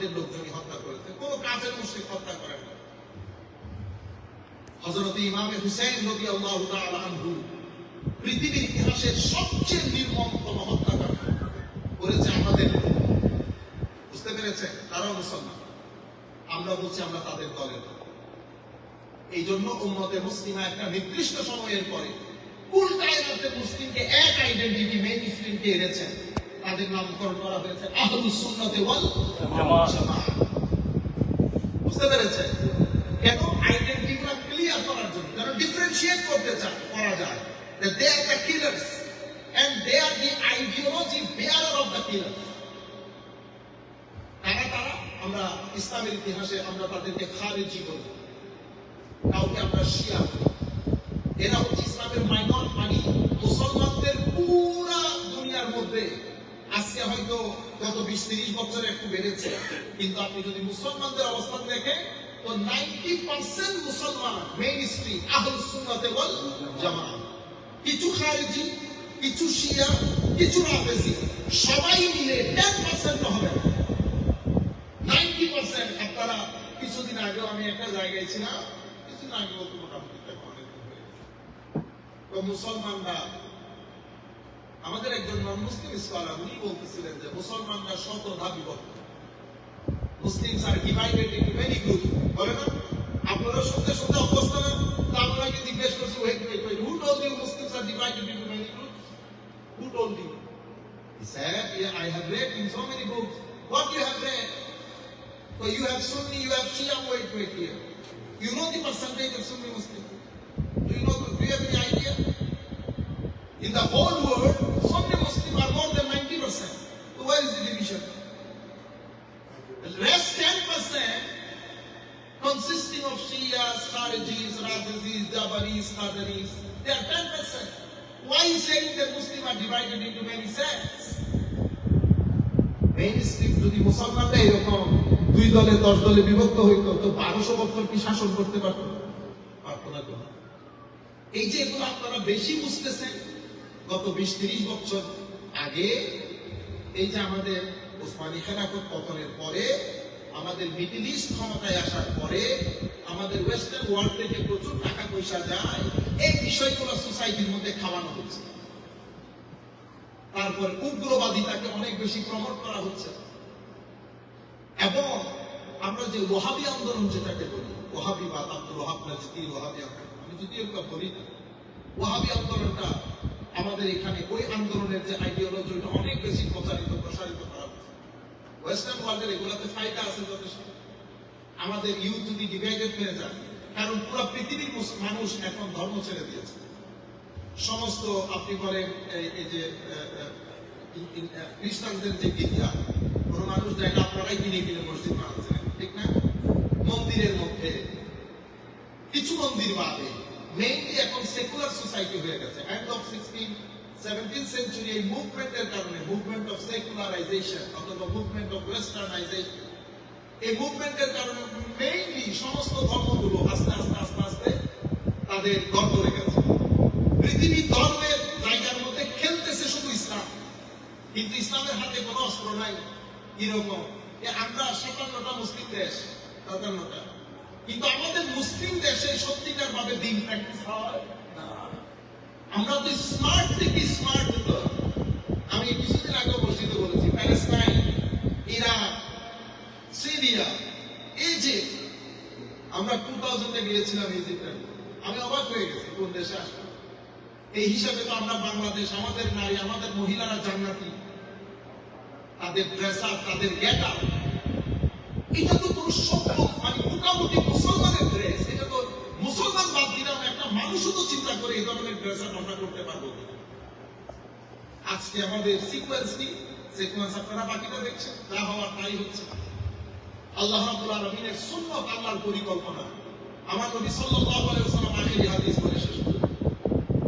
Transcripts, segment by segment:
আমাদের লোকজনই হত্যা করেছে। কোনো কাফের মুশরিক হত্যা করেন না। হযরত ইমামে হুসাইন রাদিয়াল্লাহু তাআলা আনহু পৃথিবীর ইতিহাসের সবচেয়ে নির্মমতম হত্যাকাণ্ড করেছে আমাদের বুঝতে পেরেছে তারাও মুসলমান। আমরা বলছি আমরা তাদের দলের এই জন্য উম্মতে মুসলিমা একটা নির্দিষ্ট সময়ের পরে কুল কায়নাতে মুসলিমকে এক আইডেন্টিটি মেইন মুসলিমকে এনেছেন। তাদের নামকরণ করা হয়েছে আহলুস সুন্নাতে ওয়াল। জামাত। বুঝতে পেরেছে কেন আইডেন্টিটিগুলো ক্লিয়ার করার জন্য যেন ডিফারেন্সিয়েট করতে চায় করা যায়। That they are the killers and they are the ideology bearer of the killers কারা তারা আমরা ইসলামের ইতিহাসে আমরা তাদেরকে খারিজি বলি। কাউকে আমরা শিয়া বলি। এরা হচ্ছে ইসলামের মাইনর মানে মুসলমানদের পুরা দুনিয়ার মধ্যে আজকে হয়তো গত বিশ তিরিশ বছরে একটু বেড়েছে। কিন্তু আপনি যদি মুসলমানদের অবস্থান দেখেন, তো নাইনটি পার্সেন্ট মুসলমান মেইন স্ট্রিম আহল সুন্নাতে বল জামাত। কিছু খারিজি, কিছু শিয়া, কিছু রাফেজি, সবাই মিলে টেন পার্সেন্ট হবে। নাইনটি পার্সেন্ট, আপনারা কিছুদিন আগেও আমি একটা জায়গায় ছিলাম, কিছুদিন আগে বলতে মোটামুটি মুসলমানরা আমাদের একজন নন মুসলিম স্কলার উনি বলতেছিলেন যে মুসলমানরা শতধা বিভক্ত Muslims are divided into many group বলে না আপনারা শুনতে শুনতে অভ্যস্ত না তো আপনাকে জিজ্ঞেস করছি wait wait wait who told you divided into many groups who told you He said, yeah, I have read in so many books. What you have read? So you have Sunni, you have Shia, wait, wait here. You know the percentage of Sunni Muslims? Do you know, do you have any idea? Kharijis, Rafizis, Jabaris, Qadaris, they are 10%. Why is saying that Muslims are divided into many sects? Mainstream যদি মুসলমানরা এরকম দুই দলে দশ দলে বিভক্ত হইতো তো বারোশো বছর কি শাসন করতে পারতো পারতো না তো। এই যে এগুলো আপনারা বেশি বুঝতেছেন গত বিশ তিরিশ বছর আগে এই যে আমাদের ওসমানী খেলাফত পতনের পরে আমাদের মিডিল ইস্ট ক্ষমতায় আসার পরে আমাদের ওয়েস্টার্ন ওয়ার্ল্ড থেকে প্রচুর টাকা পয়সা যায়, এই বিষয়গুলো সোসাইটির মধ্যে খাওয়ানো হচ্ছে। তারপর উগ্রবাদিতাকে অনেক বেশি প্রমোট করা হচ্ছে। এবং আমরা যে ওহাবি আন্দোলন যেটাকে বলি ওহাবিবাদ আব্দুল ওহাব নাজদি ওহাবি আমি যদি এগুলো বলি না, ওহাবি আন্দোলনটা আমাদের এখানে ওই আন্দোলনের যে আইডিওলজি ওটা অনেক বেশি প্রচারিত, প্রসারিত করা হচ্ছে। ওয়েস্টার্ন ওয়ার্ল্ডের এগুলাতে ফায়দা আছে যথেষ্ট। আমাদের ইউথ যদি ডিভাইডেড হয়ে যায়, কারণ পুরো পৃথিবীর মানুষ এখন ধর্ম ছেড়ে দিয়েছে। সমস্ত আপনি বলেন, এই- যে খ্রিস্টানদের যে গির্জা কোনো মানুষ যায় না, আপনারাই কিনে কিনে মসজিদ বানাচ্ছেন, ঠিক না? মন্দিরের মধ্যে, কিছু মন্দির বাদে মেইনলি এখন সেকুলার সোসাইটি হয়ে গেছে। End of sixteen seventeen century এই মুভমেন্টের কারণে মুভমেন্ট অফ সেকুলারাইজেশন অথবা মুভমেন্ট অফ ওয়েস্টার্নাইজেশন এই মুভমেন্টের কারণে মেইনলি সমস্ত ধর্মগুলো আস্তে আস্তে আস্তে আস্তে তাদের গর্ব রেখেছে পৃথিবী ধর্মের জায়গার মধ্যে খেলতেছে শুধু ইসলাম। কিন্তু ইসলামের হাতে কোনো অস্ত্র নাই, কীরকম? এ আমরা সাতান্নটা মুসলিম দেশ, সাতান্নটা। কিন্তু আমাদের মুসলিম দেশে সত্যিকার ভাবে দিন প্র্যাকটিস হয়? আমরা তো স্মার্ট থেকে স্মার্ট হতো আমি কিছুদিন আগে মসজিদে বলেছি প্যালেস্টাইন ইরাক সিরিয়া, ইজিপ্ট। আমরা টু থাউজেন্ডে গিয়েছিলাম ইজিপ্টে আমি অবাক হয়ে গেছি, কোন দেশে আসলাম এই হিসাবে তো আমরা বাংলাদেশ, আমাদের নারী, আমাদের মহিলারা জান্নাতি। তাদের ড্রেস তাদের গেট এটা তো কোনো সভ্য মানে মোটামুটি মুসলমানের ড্রেস এটা তো মুসলমান বাদ দিলাম একটা মানুষও তো চিন্তা করে এই ধরনের ড্রেস আমরা করতে পারব আজকে আমাদের সিকোয়েন্স কি? সিকোয়েন্স আপনারা বাকিটা দেখছেন যা হওয়ার তাই হচ্ছে আল্লাহ রাব্বুল আলামিনের সুন্নাত আল্লাহর পরিকল্পনা। আমার নবী সাল্লাল্লাহু আলাইহি ওয়াসাল্লাম আখেরি হাদিস বলে শেষ।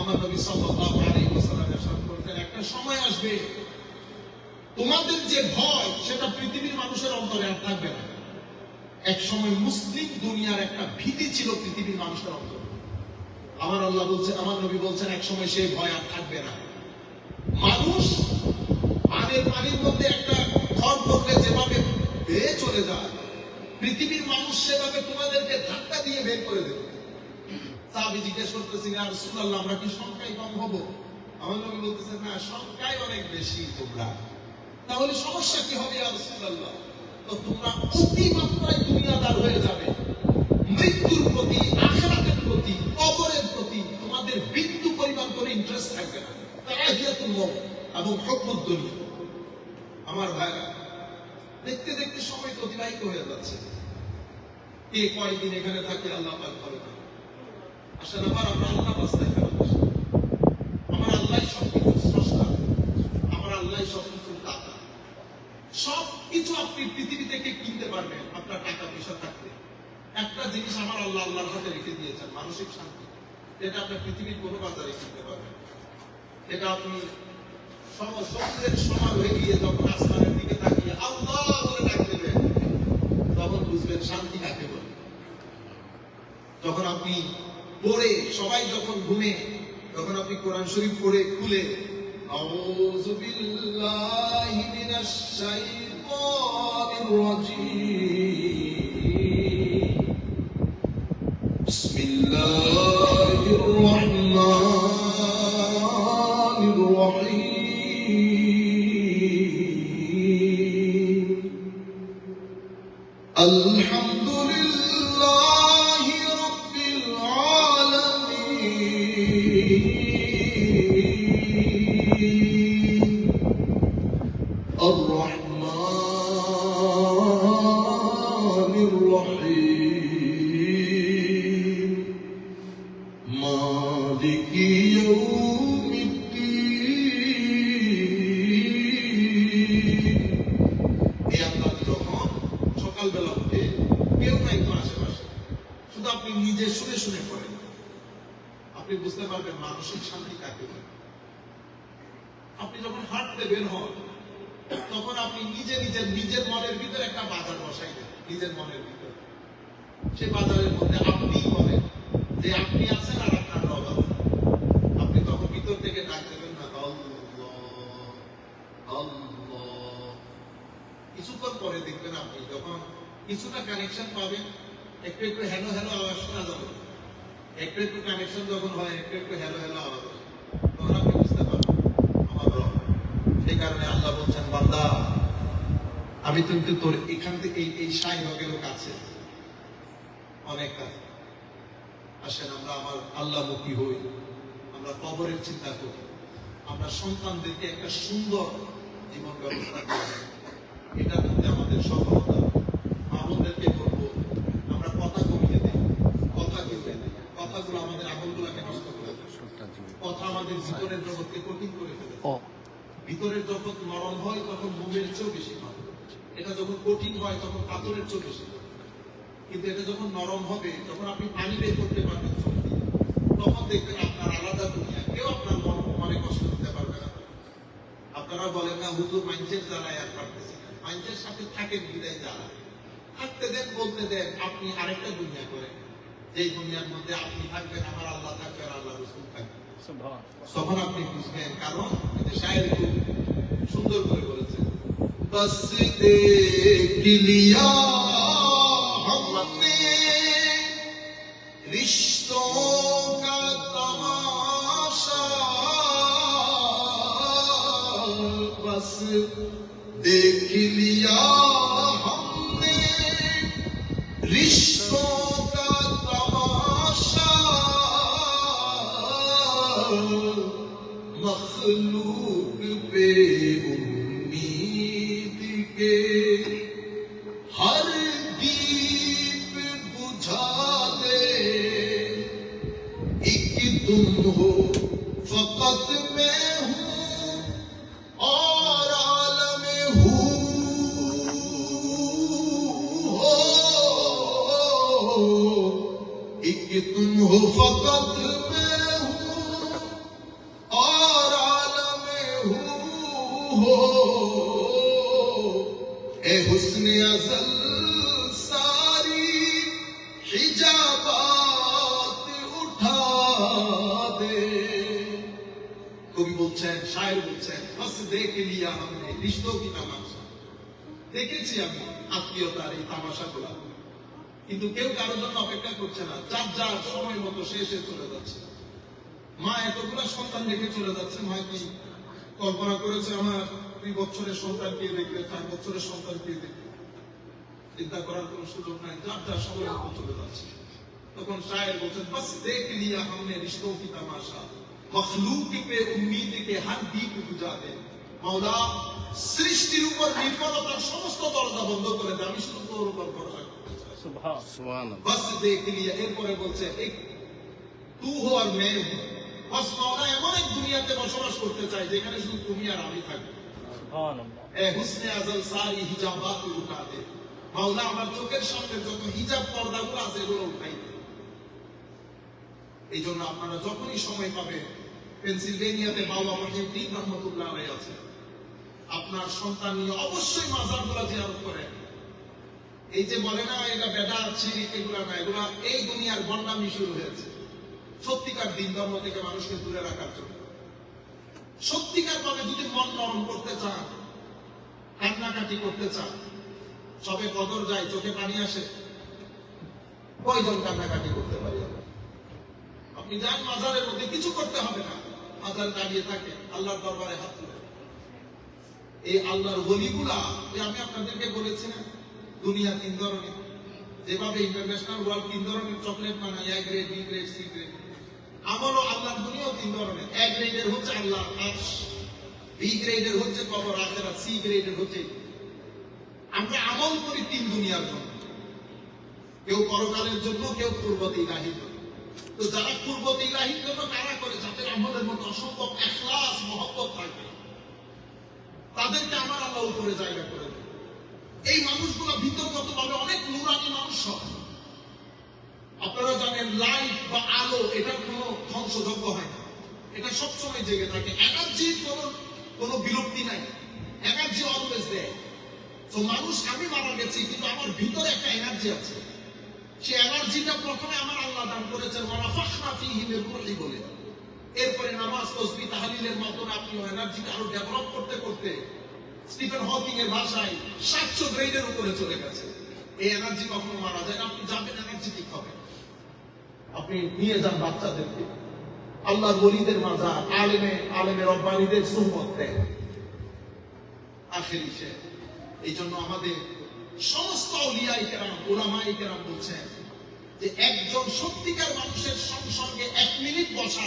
আমার নবী সাল্লাল্লাহু আলাইহি ওয়াসাল্লাম একটা সময় আসবে, তোমাদের যে ভয়, সেটা পৃথিবীর মানুষের অন্তরে আর থাকবে না। এক সময় মুসলিম দুনিয়ার একটা ভীতি ছিল পৃথিবীর মানুষের অন্তরে। আমার আল্লাহ বলছে, আমার নবী বলছেন, এক সময় সেই ভয় আর থাকবে না। মানুষ পানির মধ্যে একটা ঘর করলে যেভাবে বেয়ে চলে যায়। পৃথিবীর মানুষ সেভাবে তোমাদেরকে ধাক্কা দিয়ে বের করে দেবে। সাহাবি জিজ্ঞেস করতেছি আর আমরা কি সংখ্যায় কম হব? আমার নবী না, সংখ্যায় অনেক বেশি তোমরা। তাহলে সমস্যা কি হবে আর সুনাল্লাহ তো তোমরা অতিমাত্রায় দুনিয়াদার হয়ে যাবে। মৃত্যুর প্রতি আখেরাতের প্রতি কবরের প্রতি তোমাদের বিন্দু পরিমাণ করে ইন্টারেস্ট থাকবে না তারা হিয়াতুল মৌত এবং হকমত দুনিয়া আমার ভাইরা দেখতে দেখতে সময় তো অতিবাহিত হয়ে যাচ্ছে। কে কয়দিন এখানে থাকে আল্লাহ পাক ভালো জানে। আসেন, আবার আমরা আল্লাহ রাস্তায় ফেরত আসি। আমার আল্লাহ সবকিছু স্রষ্টা। আমার আল্লাহ সবকিছু দাতা। সব কিছু আপনি পৃথিবী থেকে কিনতে পারবেন, আপনার টাকা পয়সা থাকতে একটা জিনিস আমার আল্লাহ আল্লাহর হাতে রেখে দিয়েছেন, মানসিক শান্তি। এটা আপনি পৃথিবীর কোনো বাজারে কিনতে পারবেন এটা আপনি সম- সমুদ্রের সমান হয়ে গিয়ে যখন আসমানের দিকে তাকিয়ে আল্লাহ বলে ডাক দেবেন তখন বুঝবেন শান্তি কাকে বলে যখন আপনি পড়ে, সবাই যখন ঘুমে, তখন আপনি কোরআন শরীফ পড়ে, খুলে Bismillah. মানসিক শান্তি কাকে বলে আপনি যখন হাঁটতে বের হন, তখন আপনি নিজে নিজের নিজের মনের ভিতরে একটা বাজার বসাই নিজের মনের ভিতরে। সে বাজারের মধ্যে আপনি বলেন যে আপনি আছেন আর আপনার রব আছে। আপনি তখন ভিতর থেকে ডাক দেবেন না কিছুক্ষণ পরে দেখবেন আপনি যখন কিছুটা কানেকশন পাবেন, একটু একটু হ্যালো হ্যালো আওয়াজ শোনা যাবে। একটু একটু কানেকশন যখন হয়, একটু একটু হ্যালো হ্যালো আওয়াজ তখন আপনি বুঝতে পারবেন আমার রব। সেই কারণে আল্লাহ বলছেন, বান্দা, আমি কিন্তু তোর এখান থেকে এই সাই হগেরও কাছে অনেক কাছে। আসেন, আমরা আমার আল্লাহমুখী হই, আমরা কবরের চিন্তা করি। আমরা সন্তানদেরকে একটা সুন্দর জীবন ব্যবস্থা করি। এটার মধ্যে আমাদের সফলতা আমাদেরকে বলব আমরা কথা কমিয়ে দিই কথা কমিয়ে দিই কথাগুলো আমাদের আমলগুলোকে নষ্ট করে দেয় কথা আমাদের ভিতরের জগৎকে কঠিন করে ফেলে ও ভিতরের যখন নরম হয়, তখন মোমের চেয়েও বেশি নরম এটা যখন কঠিন হয়, তখন পাথরের চেয়েও বেশি নরম। কিন্তু এটা যখন নরম হবে যখন আপনি পানি বের করতে পারবেন তখন দেখবেন আপনার আলাদা দুনিয়া। কেউ আপনার মন মনে কষ্ট দিতে পারবে না। আপনারা বলেন না, হুজুর মাইন্সের জ্বালায় আর পারতেছি না। মাইন্সের সাথে থাকেন বিদায় জ্বালা থাকতে দেন, বলতে দেন, আপনি আরেকটা দুনিয়া করেন। যেই দুনিয়ার মধ্যে আপনি থাকবেন, আমার আল্লাহ থাকবেন, আল্লাহ রসুল থাকবেন। তখন আপনি বুঝবেন কারণ এই যে শায়ের খুব সুন্দর করে বলেছে बस देख लिया हमने रिश्तों का तमाशा बस देख लिया مخلوق امید کے ہر دیپ بجھا دے۔ ایک تم ہو، فقط میں ہوں اور عالم ہوں۔ ایک تم ہو، فقط میں হুসন আসল সারি হিজাবাত উঠা দে কবি বলছেন শায়ের বলছেন বাস দেখে লিয়া হামনে নিষ্ঠ কি তামাশা দেখেছি আমি আত্মীয়তার এই তামাশাগুলা কিন্তু কেউ কারোর জন্য অপেক্ষা করছে না যার যার সময় মতো শেষে চলে যাচ্ছে মা এতগুলা সন্তান দেখে চলে যাচ্ছে মা কি কল্পনা করেছে আমার দুই বছরের সন্তানকে দেখবে চার বছরের সন্তানকে দেখবে। চিন্তা করার কোন সুযোগ নাই যার যার সময় চলে যাচ্ছে। তখন শায়ের বলছেন বাস দেখ লিয়া হামনে রিশতো কি তামাশা। মখলুক পে কে দিক বুঝা দে মাওলা সৃষ্টির উপর নির্ভরতার সমস্ত দরজা বন্ধ করে উপর ভরসা বাস দেখ লিয়া এরপরে বলছে তু হো আর মেয়ে হো। দুনিয়াতে বসবাস করতে চাই যেখানে শুধু তুমি আর আমি থাকব সুবহানাল্লাহ। এ হুসনে আজল সারি হিজাবাত উঠা দে। মাওলা আমার চোখের সামনে যত হিজাব পর্দাগুলো আছে এগুলো উঠাই এই জন্য আপনারা যখনই সময় পাবেন পেনসিলভেনিয়াতে বাবা মহিউদ্দিন রহমতুল্লাহ আলাই আছে। আপনার সন্তান নিয়ে অবশ্যই মাজারগুলো জিয়ারত করেন। এই যে বলে না এটা বেদা আছে এগুলা না এগুলা এই দুনিয়ার গন্ডামি শুরু হয়েছে। সত্যিকার দিন ধর্ম থেকে মানুষকে দূরে রাখার জন্য। সত্যিকার ভাবে যদি মন নরম করতে চান, কান্নাকাটি করতে চান, সবে কদর যায়, চোখে পানি আসে, কয়জন কান্নাকাটি করতে পারি আপনি যান মাজারের মধ্যে, কিছু করতে হবে না। মাজার দাঁড়িয়ে থাকে, আল্লাহর দরবারে হাত তুলে। এই আল্লাহর গলিগুলা যে আমি আপনাদেরকে বলেছি না দুনিয়া তিন ধরনের। যেভাবে ইন্টারন্যাশনাল ওয়ার্ল্ড তিন ধরনের চকলেট বানায় A grade B grade C grade আমারও আল্লাহর দুনিয়াও তিন ধরনের। এ গ্রেডের হচ্ছে আল্লাহ আর্শ বি গ্রেডের হচ্ছে কবর আখেরা সি গ্রেডের হচ্ছে। আমরা আমল করি তিন দুনিয়ার জন্য। কেউ পরকালের জন্য, কেউ পূর্বতে ইলাহির তো যারা পূর্বতে ইলাহির জন্য কারা করে, যাদের আমলের মতো অসম্ভব এখলাস, মহব্বত থাকবে, তাদেরকে আমার আল্লাহ উপরে জায়গা করে দেবে এই মানুষগুলো ভিতরগত ভাবে অনেক নুরানি মানুষ হয়। আপনারা জানেন লাইট বা আলো এটার কোনো ধ্বংসযোগ্য হয় না। এটা সবসময় জেগে থাকে। এনার্জির কোনো কোনো বিরক্তি নাই। এনার্জি অলওয়েজ দেয় তো মানুষ, আমি মারা গেছি, কিন্তু আমার ভিতরে একটা এনার্জি আছে। সে এনার্জিটা প্রথমে আমার আল্লাহ দান করেছেন ওয়ালা ফাখনা ফীহি মির রূহি বলে। এরপরে নামাজ তসবিহ তাহলিলের মাধ্যমে আপনি এনার্জিকে আরও ডেভেলপ করতে করতে স্টিফেন হকিং এর ভাষায় সাতশো গ্রেডের উপরে চলে গেছে। এই এনার্জি কখনো মারা যায় না। আপনি যাবেন এনার্জেটিক হবে। আপনি নিয়ে যান বাচ্চাদেরকে। আল্লাহর বলিদের মাজার আলেমে আলেমের রব্বানিদের সুহমত দেন আখেরি সে। এই জন্য আমাদের সমস্ত অলিয়াই কেরাম বলছেন যে একজন সত্যিকার মানুষের সংসর্গে এক মিনিট বসা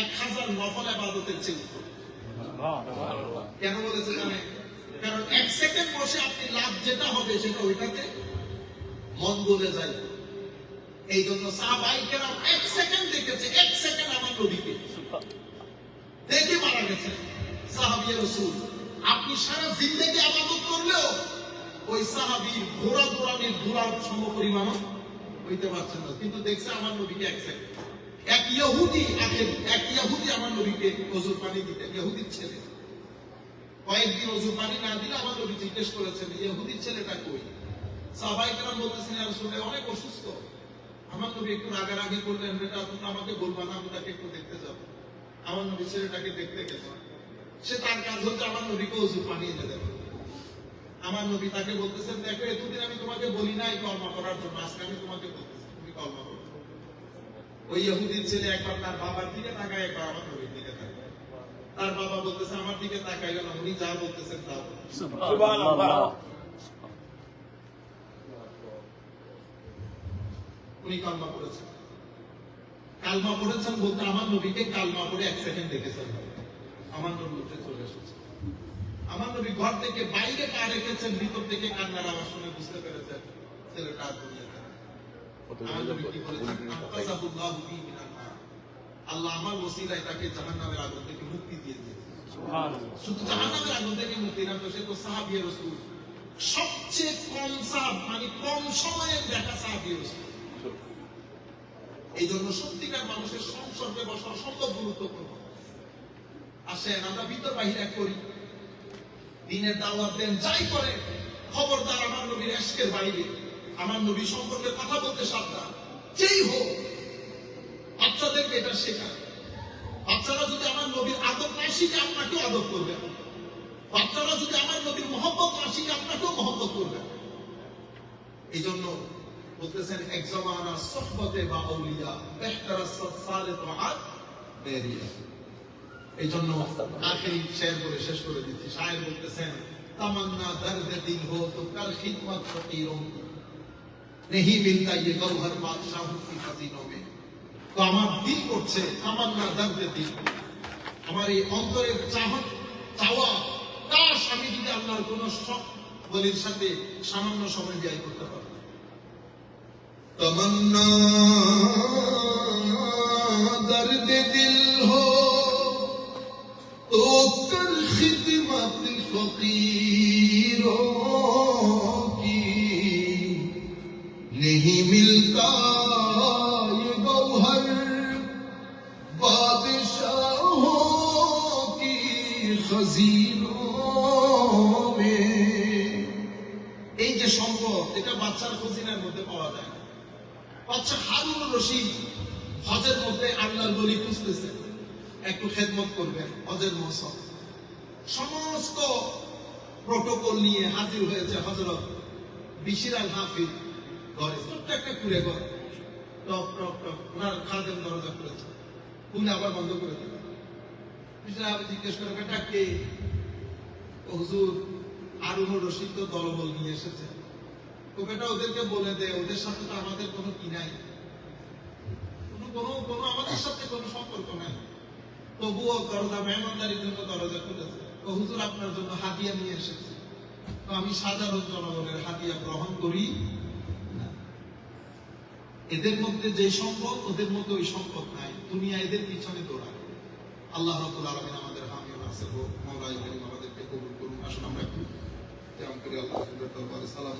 এক হাজার নফল আবাদতের চেয়ে। কেন বলেছে জানেন কারণ এক সেকেন্ড বসে আপনি লাভ যেটা হবে সেটা ওইটাতে মন বলে যায়। এই জন্য সাহাবাই কেরাম এক সেকেন্ড দেখেছে, এক সেকেন্ড আমার নবীকে। দেখে মারা গেছে সাহাবিয়া রসুল। আপনি সারা জিন্দগি আবাদত করলেও ওই সাহাবির ঘোড়া দৌড়ানির ঘোড়ার সম পরিমাণ হইতে পারছেন না। কিন্তু দেখছে আমার নবীকে এক সেকেন্ড এক ইহুদি, আখের, এক ইহুদি আমার নবীকে ওজুর পানি দিতেন ইহুদির ছেলে। কয়েকদিন ওজুর পানি না দিলে আমার নবী জিজ্ঞেস করেছেন, ইহুদির ছেলেটা কই? সাহাবাই কেরাম বলতেছেন আর শুনে অনেক অসুস্থ। আমার নবী একটু রাগারাগি করলেন, বেটা তুমি আমাকে বলবা না, আমি তাকে একটু দেখতে যাব। আমার নবী ছেলেটাকে দেখতে গেছে সে তার কাজ হচ্ছে আমার নবীকে ওজুর পানি এনে দেবে আমার নবী তাকে বলতেছেন, দেখো, এতদিন আমি তোমাকে বলি নাই কর্মা করার জন্য, আজকে আমি তোমাকে বলতেছি, তুমি কর্মা করো। ওই ইহুদির ছেলে একবার তার বাবার দিকে তাকায়, একবার আমার নবীর দিকে তাকায়। তার বাবা বলতেছে, আমার দিকে তাকাইও না, উনি যা বলতেছেন তা বলুন। সুবহানাল্লাহ উনি কালমা পড়েছেন। কালমা পড়েছেন বলতে আমার নবীকে কালমা পড়ে এক সেকেন্ড দেখেছেন আমার চলে এসেছে। আমার নবী ঘর থেকে বাইরে পা রেখেছেন ভিতর থেকে কান্নার আওয়াজ শুনে বুঝতে পেরেছেন ছেলেটা আর দুনিয়াতে আমার নবী কি বলেছেন? আনকাযাহুল্লাহু বি মিনান আল্লাহ আমার ওসিলায় তাকে জাহান্নামের আগুন থেকে মুক্তি দিয়ে দিয়েছে। শুধু জাহান্নামের আগুন থেকে মুক্তি না তো সে তো সাহাবিয়ে রসুল। সবচেয়ে কম সাহাব মানে কম সময়ের দেখা সাহাবিয়ে রসুল। এই জন্য সত্যিকার মানুষের সংসর্গে বসা অসম্ভব গুরুত্বপূর্ণ। আসেন, আমরা ভিতর বাহির করি দিনের দাওয়াত দেন, যাই করে খবরদার আমার নবীর এসকের বাইরে। আমার নবী সম্পর্কে কথা বলতে সাবধান। যেই হোক বাচ্চাদেরকে এটা শেখা। বাচ্চারা যদি আমার নবীর আদব না শিখে, আপনাকেও আদব করবে বাচ্চারা যদি আমার নবীর মহব্বত না শিখে, আপনাকেও মহব্বত করবেন এই জন্য বলতেছেন এক জমানা সহবতে বা আউলিয়া বেহতারা সালে তো আত বেরিয়ে এই জন্য আখেরি শের করে শেষ করে দিচ্ছি শায়ের বলতেছেন তামান্না দর্দ দিল হো তো কর খিদমত ফকিরোं की नहीं मिलता ये गौहर बादशाहों की खजीनों में তো আমার দিল করছে তামান্না দর্দ দিল আমার এই অন্তরের চাহত চাওয়া কাশ আমি যদি আল্লাহর কোন সব বলির সাথে সামান্য সময় ব্যয় করতে পারি তমন্না দর্দ দিল হো तो कर खिदमत फकीरों की नहीं मिलता ये गौहर बादशाहों की खजीनों में এই যে সম্পদ এটা বাচ্চার খজিনার মধ্যে পাওয়া যায় বাচ্চা হারুন রশিদ হজের মধ্যে আল্লাহর বলি খুঁজতেছে, একটু খেদমত করবেন হজের মৌসুম সমস্ত প্রোটোকল নিয়ে হাজির হয়েছে হজরত বিশির আল হাফিজ ঘরে। ছোট্ট একটা কুড়ে ঘর। টপ টপ টপ ওনার খাদেম দরজা খুলেছে। খুলে আবার বন্ধ করে দিল। বিশির আল জিজ্ঞেস করে বেটা কে? হুজুর আরুন রশিদ তো দলবল নিয়ে এসেছে। তো বেটা ওদেরকে বলে দে, ওদের সাথে তো আমাদের কোনো কি নাই? কোনো কোনো আমাদের সাথে কোনো সম্পর্ক নাই। তবুও দরজা, মেহমানদারির জন্য দরজা খুলেছে। তো হুজুর, আপনার জন্য হাদিয়া নিয়ে এসেছে। তো আমি সাধারণ জনগণের হাদিয়া গ্রহণ করি এদের মধ্যে যে সম্পদ, ওদের মধ্যে ওই সম্পদ নাই। দুনিয়া এদের পিছনে দৌড়ায় আল্লাহ আলামিন আমাদের মাওলাই করিম আমাদেরকে কবুল করুন। আসুন আমরা একটু করে। আল্লাহ সালাত